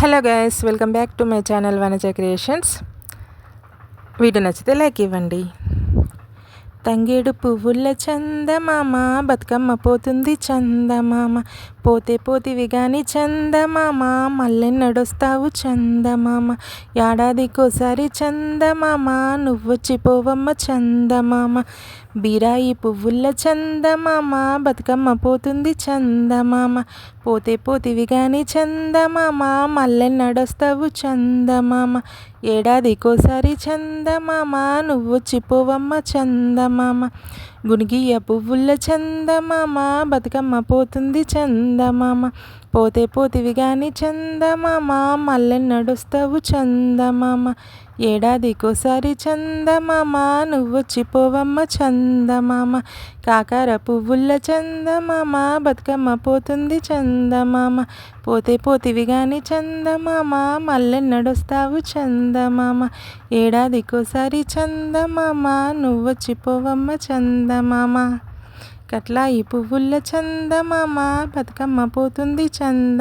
Hello guys welcome back to my channel Vanaja creations. Video నచ్చితే like ఇవ్వండి. తంగేడు పువ్వుల చందమామ బతుకమ్మ పోతుంది చందమామ. పోతే పోతివి గాని చందమామ మళ్ళెన్నడొస్తావు చందమామ. ఏడాదికోసారి చందమామ నువ్వొచ్చి పోవమ్మ చందమామ. బీరాయి పువ్వుల చందమామ బతుకమ్మ పోతుంది చందమామ. పోతే పోతివి గాని చందమామ నడుస్తావు చందమామ. ఏడాదికోసారి చందమామ నువ్వొచ్చి పోవమ్మ చందమామ. mama. గునిగియ పువ్వుల చందమామ బతుకమ్మ పోతుంది చందమామ. పోతే పోతివి గాని చందమామ మళ్ళెన్నడొస్తావు చందమామ. ఏడాదికోసారి చందమామ నువ్వొచ్చిపోవమ్మ చందమామ. కాకర పువ్వుల చందమామ బతుకమ్మ పోతుంది చందమామ. పోతే పోతివి గాని చందమామ మళ్ళెన్నడొస్తావు చందమామ. ఏడాదికోసారి చందమామ నువ్వొచ్చిపోవమ్మ చంద చందమామ. ఈ పువ్వుల చందమామ బతుకమ్మ పోతుంది చంద